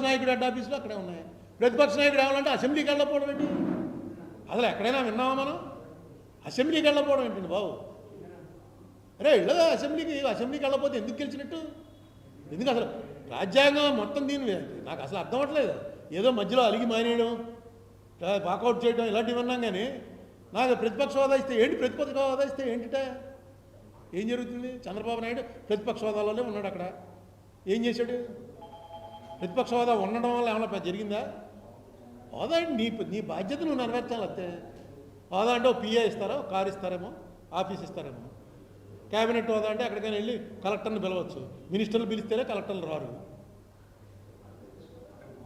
నాయకుడు హెడ్ ఆఫీసులు అక్కడే ఉన్నాయి. ప్రతిపక్ష నాయకుడు ఏమాలంటే అసెంబ్లీకి వెళ్ళకపోవడం ఏంటి? అసలు ఎక్కడైనా విన్నామా మనం? అసెంబ్లీకి వెళ్ళకపోవడం ఏంటండి బాబు? అరే ఇళ్ళ అసెంబ్లీకి అసెంబ్లీకి వెళ్ళకపోతే ఎందుకు గెలిచినట్టు? ఎందుకు అసలు రాజ్యాంగం మొత్తం దీని నాకు అసలు అర్థం అవ్వట్లేదు. ఏదో మధ్యలో అలిగి మానేయడం వాకౌట్ చేయడం ఇలాంటివి విన్నాం కానీ నాకు ప్రతిపక్ష హోదా ఇస్తే ఏంటి? ప్రతిపక్ష హోదా ఇస్తే ఏంటిట? ఏం జరుగుతుంది? చంద్రబాబు నాయుడు ప్రతిపక్ష హోదాలోనే ఉన్నాడు అక్కడ. ఏం చేశాడు? ప్రతిపక్ష హోదా ఉండడం వల్ల ఏమైనా జరిగిందా? హోదా అండి నీ నీ బాధ్యత నువ్వు నెరవేర్చాలి అంతే. హోదా అంటే ఓ పిఏ ఇస్తారా కారు ఇస్తారేమో ఆఫీస్ ఇస్తారేమో. క్యాబినెట్ హోదా అంటే ఎక్కడికైనా వెళ్ళి కలెక్టర్ని పిలవచ్చు. మినిస్టర్లు పిలిస్తేనే కలెక్టర్లు రారు.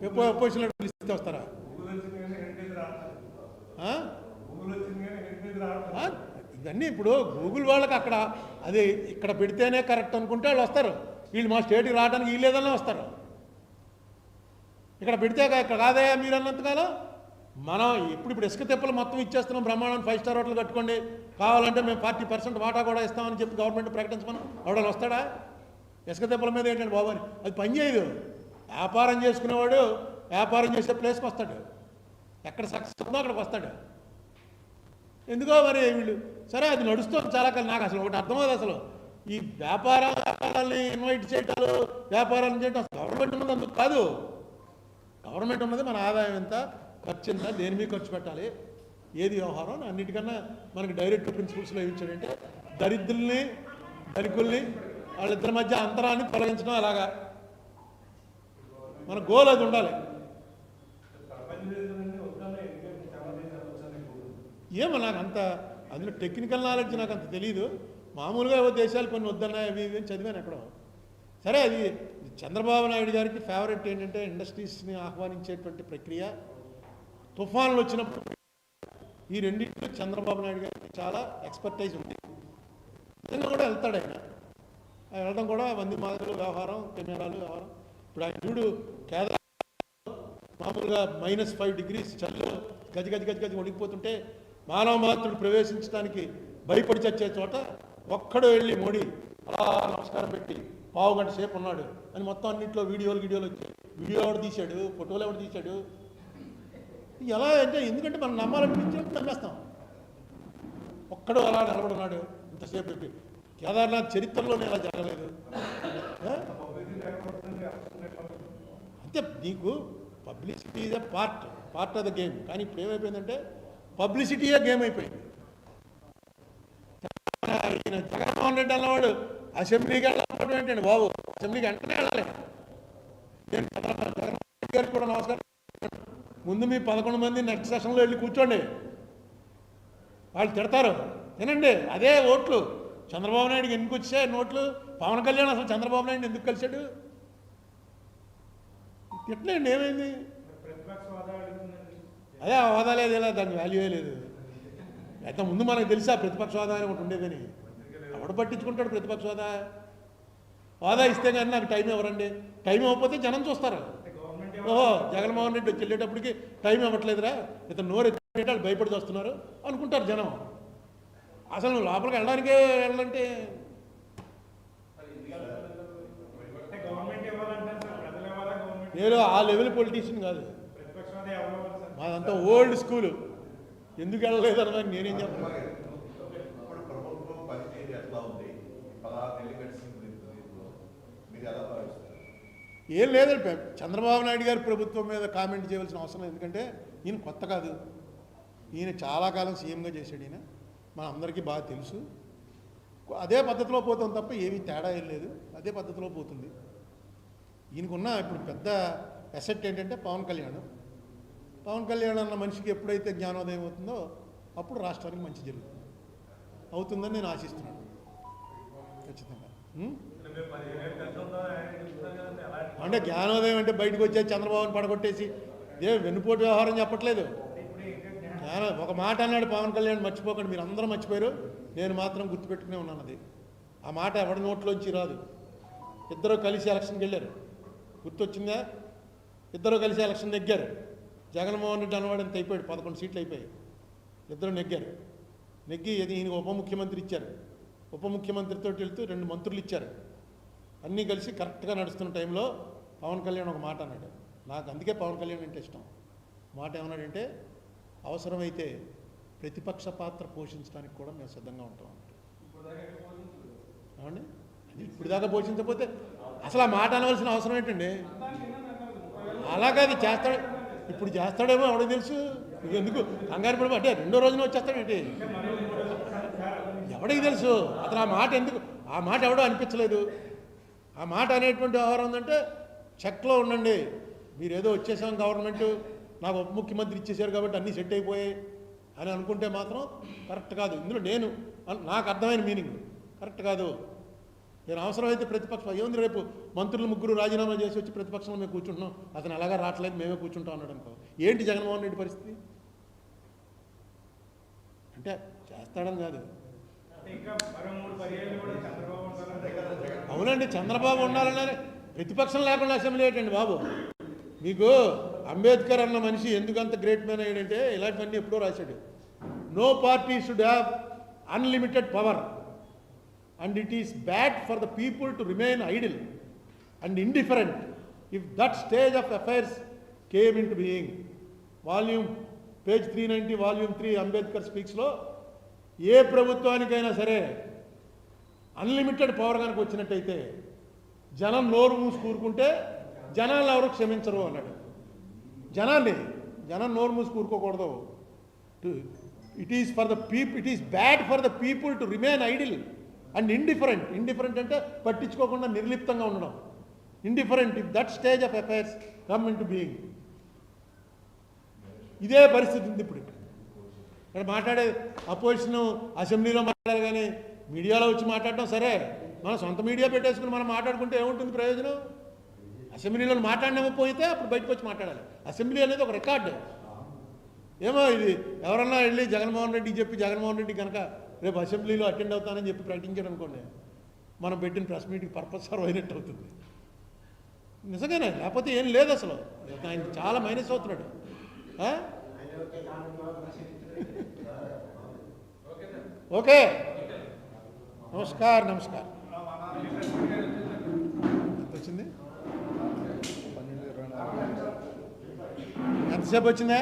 ఎప్పుడు అపోజిషన్ పిలిస్తే వస్తారా? ఇవన్నీ ఇప్పుడు గూగుల్ వాళ్ళకి అక్కడ అది ఇక్కడ పెడితేనే కరెక్ట్ అనుకుంటే వాళ్ళు వస్తారు. వీళ్ళు మా స్టేట్కి రావడానికి వీళ్ళేదన్నా వస్తారు. ఇక్కడ పెడితే ఇక్కడ కాదయా మీరు అన్నంతకాలం? మనం ఇప్పుడు ఇప్పుడు ఇసుక తిప్పలు మొత్తం ఇచ్చేస్తున్నాం బ్రహ్మాండం ఫైవ్ స్టార్ హోటల్ కట్టుకోండి. కావాలంటే మేము ఫార్టీ పర్సెంట్ వాటా కూడా ఇస్తామని చెప్పి గవర్నమెంట్ ప్రకటించమని. ఎవడని వస్తాడా? ఇసుక తెప్పల మీద ఏంటంటే బాబు అని. అది పని చేయదు. వ్యాపారం చేసుకునేవాడు వ్యాపారం చేసే ప్లేస్కి వస్తాడు. ఎక్కడ సక్సెస్ ఉందో అక్కడికి వస్తాడు. ఎందుకో మరి వీళ్ళు? సరే అది నడుస్తుంది చాలా కాలం. నాకు అసలు ఒకటి అర్థమవుతుంది అసలు. ఈ వ్యాపార వ్యాపారాలని ఇన్వైట్ చేయటాలు వ్యాపారాలను చేయటం అసలు గవర్నమెంట్ ఉన్నది అందుకు కాదు. గవర్నమెంట్ ఉన్నది మన ఆదాయం ఎంత ఖర్చు ఎంత దేని మీద ఖర్చు పెట్టాలి ఏది వ్యవహారం అన్నిటికన్నా మనకి డైరెక్ట్ ప్రిన్సిపల్స్లో ఏమించాడంటే దరిద్రుల్ని ధనికుల్ని వాళ్ళిద్దరి మధ్య అంతరాన్ని తొలగించడం అలాగా. మన గోల్ అది ఉండాలి. ఏమో నాకు అంత అందులో టెక్నికల్ నాలెడ్జ్ నాకు అంత తెలియదు మామూలుగా ఏవో దేశాలు కొన్ని వద్దన్నాయి అవి ఇవి చదివాను ఎక్కడో. సరే అది చంద్రబాబు నాయుడు గారికి ఫేవరెట్ ఏంటంటే ఇండస్ట్రీస్ని ఆహ్వానించేటువంటి ప్రక్రియ. తుఫాన్లు వచ్చినప్పుడు ఈ రెండింటిలో చంద్రబాబు నాయుడు గారికి చాలా ఎక్స్పర్టైజ్ ఉంది. నిజంగా కూడా వెళ్తాడు ఆయన. వెళ్ళడం కూడా మంది మాదిరి వ్యవహారం కెమెరాలు వ్యవహారం. ఇప్పుడు ఆయన చూడు కేదార్ మామూలుగా మైనస్ ఫైవ్ డిగ్రీస్ చల్లు గజ గజ గజ గజ వణికిపోతుంటే మానవ మాత్రుడు ప్రవేశించడానికి భయపడి చచ్చే చోట ఒక్కడు వెళ్ళి మోడీ అలా నమస్కారం పెట్టి పావు గంట సేపు ఉన్నాడు. అని మొత్తం అన్నింటిలో వీడియోలు వీడియోలు వచ్చాయి. వీడియో ఎవడు తీశాడు? ఫోటోలు ఎవడు తీశాడు? ఎలా అంటే ఎందుకంటే మనం నమ్మాలనిపించినప్పుడు నమ్మేస్తాం. ఒక్కడు అలా నిలబడున్నాడు. ఇంతసేపు పెట్టి కేదార్నాథ్ చరిత్రలోనే ఇలా జరగలేదు. అంటే నీకు పబ్లిసిటీ ఇదే part part of the game. కానీ ఇప్పుడు ఏమైపోయిందంటే పబ్లిసిటీయే గేమ్ అయిపోయింది. జగన్మోహన్ రెడ్డి అన్నవాడు అసెంబ్లీకి వెళ్ళకపోవడం ఏంటండి బాబు? అసెంబ్లీకి వెంటనే వెళ్ళాలి. నేను జగన్మోహన్ రెడ్డి గారికి కూడా నమస్కారం. ముందు మీ పదకొండు మంది నెక్స్ట్ సెషన్లో వెళ్ళి కూర్చోండి. వాళ్ళు తిడతారు. తినండి. అదే ఓట్లు. చంద్రబాబు నాయుడుకి ఎందుకు వచ్చాయి నోట్లు? పవన్ కళ్యాణ్ అసలు చంద్రబాబు నాయుడు ఎందుకు కలిశాడు? తిట్టలేండి ఏమైంది? అదే ఆ హోదా లేదు ఇలా దాని వాల్యూ లేదు. అయితే ముందు మనకు తెలుసా ప్రతిపక్ష హోదా అని ఒకటి ఉండేదని ఎవడు పట్టించుకుంటాడు ప్రతిపక్ష హోదా? హోదా ఇస్తే కానీ నాకు టైం ఇవ్వరండి. టైం ఇవ్వకపోతే జనం చూస్తారు. ఓహో జగన్మోహన్ రెడ్డి వచ్చి వెళ్ళేటప్పటికి టైం ఇవ్వట్లేదురా. ఇతను నోరు ఎత్తి వాళ్ళు భయపడి వస్తున్నారు అనుకుంటారు జనం. అసలు నువ్వు లోపలికి వెళ్ళడానికే వెళ్ళాలంటే? నేను ఆ లెవెల్ పొలిటీషియన్ కాదు. మాదంతా ఓల్డ్ స్కూల్ ఎందుకు వెళ్ళలేదు అన్నదానికి నేనేం చెప్పను ఇప్పుడు ప్రభుత్వం పనితీరు ఎట్లా ఉంది పదహారు నెలలు గడిచింది దీంట్లో మీరు ఎలా భావిస్తారు ఏం లేదండి చంద్రబాబు నాయుడు గారి ప్రభుత్వం మీద కామెంట్ చేయవలసిన అవసరం ఎందుకంటే ఈయన కొత్త కాదు. ఈయన చాలా కాలం సీఎంగా చేశాడు ఈయన. మన అందరికీ బాగా తెలుసు. అదే పద్ధతిలో పోతాం తప్ప ఏమీ తేడా ఏం లేదు. అదే పద్ధతిలో పోతుంది. ఈయనకున్న ఇప్పుడు పెద్ద ఎసెట్ ఏంటంటే పవన్ కళ్యాణ్. పవన్ కళ్యాణ్ అన్న మనిషికి ఎప్పుడైతే జ్ఞానోదయం అవుతుందో అప్పుడు రాష్ట్రానికి మంచి జరుగుతుంది. అవుతుందని నేను ఆశిస్తున్నాను. ఖచ్చితంగా. అంటే జ్ఞానోదయం అంటే బయటకు వచ్చే చంద్రబాబుని పడగొట్టేసి ఏ వెన్నుపోటు వ్యవహారం చెప్పట్లేదు. జ్ఞాన ఒక మాట అన్నాడు పవన్ కళ్యాణ్ మర్చిపోకండి మీరు అందరూ మర్చిపోయారు. నేను మాత్రం గుర్తుపెట్టుకునే ఉన్నాను అది. ఆ మాట ఎవడి నోట్లోంచి రాదు. ఇద్దరు కలిసి ఎలక్షన్కి వెళ్ళారు. గుర్తొచ్చిందా? ఇద్దరు కలిసి ఎలక్షన్ నెగ్గారు. జగన్మోహన్ రెడ్డి అన్నవాడు అంత అయిపోయాడు పదకొండు సీట్లు అయిపోయాయి. ఇద్దరు నెగ్గారు. నెగ్గి ఇది ఈయనకు ఉప ముఖ్యమంత్రి ఇచ్చారు. ఉప ముఖ్యమంత్రితో వెళ్తూ రెండు మంత్రులు ఇచ్చారు. అన్నీ కలిసి కరెక్ట్గా నడుస్తున్న టైంలో పవన్ కళ్యాణ్ ఒక మాట అన్నాడు. నాకు అందుకే పవన్ కళ్యాణ్ అంటే ఇష్టం. మాట ఏమన్నాడంటే అవసరమైతే ప్రతిపక్ష పాత్ర పోషించడానికి కూడా మేము సిద్ధంగా ఉంటాం ఏమండి? అది ఇప్పుడు దాకా పోషించకపోతే అసలు ఆ మాట అనవలసిన అవసరం ఏంటండి? అలాగే అది చేస్తాడు. ఇప్పుడు చేస్తాడేమో ఎవడో తెలుసు? ఎందుకు? కంగారు పడి అంటే రెండో రోజున వచ్చేస్తాడేంటి ఎవడికి తెలుసు? అతను ఆ మాట ఎందుకు? ఆ మాట ఎవడో అనిపించలేదు. ఆ మాట అనేటువంటి వ్యవహారం ఉందంటే చెక్లో ఉండండి. మీరు ఏదో వచ్చేసాం గవర్నమెంట్ నాకు ఉప ముఖ్యమంత్రి ఇచ్చేసారు కాబట్టి అన్నీ సెట్ అయిపోయాయి అని అనుకుంటే మాత్రం కరెక్ట్ కాదు. ఇందులో నేను నాకు అర్థమైన మీనింగ్. కరెక్ట్ కాదు. నేను అవసరమైతే ప్రతిపక్షం ఏముంది రేపు మంత్రులు ముగ్గురు రాజీనామా చేసి వచ్చి ప్రతిపక్షంలో మేము కూర్చుంటున్నాం. అతను ఎలాగా రావట్లేదు మేమే కూర్చుంటాం అన్నాడు అనుకో. ఏంటి జగన్మోహన్ రెడ్డి పరిస్థితి? అంటే చేస్తాడని కదా. అవునండి చంద్రబాబు ఉండాలనే ప్రతిపక్షం లేకుండా అసెంబ్లీ ఏంటండి బాబు? మీకు అంబేద్కర్ అన్న మనిషి ఎందుకంత గ్రేట్ మ్యాన్ అయ్యాడంటే ఇలాంటివన్నీ ఎప్పుడో రాశాడు. No party should have unlimited power and it is bad for the people to remain idle and indifferent if that stage of affairs came into being volume page three ninety volume three Ambedkar స్పీక్స్లో ఏ ప్రభుత్వానికైనా సరే unlimited power కనుక వచ్చినట్టయితే జనం నోరు మూసి కూరుకుంటే జనాలు ఎవరు క్షమించరు అన్నాడు. జనాన్ని జనం నోరు మూసి కూరుకోకూడదు. It is for the peep it is bad for the people to remain idle and indifferent indifferent అంటే పట్టించుకోకుండా నిర్లిప్తంగా ఉండడం. Indifferent if that stage of affairs come into being ఇదే పరిస్థితి ఉంది ఇప్పుడు. ఇక్కడ మాట్లాడే అపోజిషన్ అసెంబ్లీలో మాట్లాడాలి కానీ మీడియాలో వచ్చి మాట్లాడటం సరే. మన సొంత మీడియా పెట్టేసుకుని మనం మాట్లాడుకుంటే ఏముంటుంది ప్రయోజనం? అసెంబ్లీలో మాట్లాడినకపోతే అప్పుడు బయటకు వచ్చి మాట్లాడాలి. అసెంబ్లీ అనేది ఒక రికార్డు. ఏమో ఇది ఎవరన్నా వెళ్ళి జగన్మోహన్ రెడ్డికి చెప్పి జగన్మోహన్ రెడ్డి కనుక రేపు అసెంబ్లీలో అటెండ్ అవుతానని చెప్పి ప్రకటించాడు అనుకోండి మనం పెట్టిన ప్రెస్ మీట్కి పర్పస్ సర్వ్ అయినట్టు అవుతుంది. నిజంగానే లేకపోతే ఏం లేదు అసలు. ఆయన చాలా మైనస్ అవుతున్నాడు. ఓకే. నమస్కార్ నమస్కార్. ఎంత వచ్చింది? ఎంతసేపు వచ్చిందే?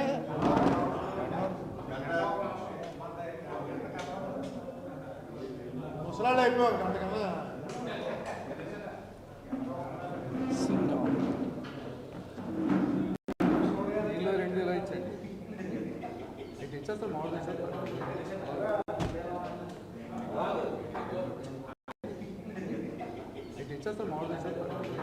ముసలాళ్ళు అయిపోయావు గంట కన్నా ఇందులో రెండు ఇలా ఇచ్చండి ఇటు ఇచ్చేస్తారు మామూలుగా Just a moment, sir.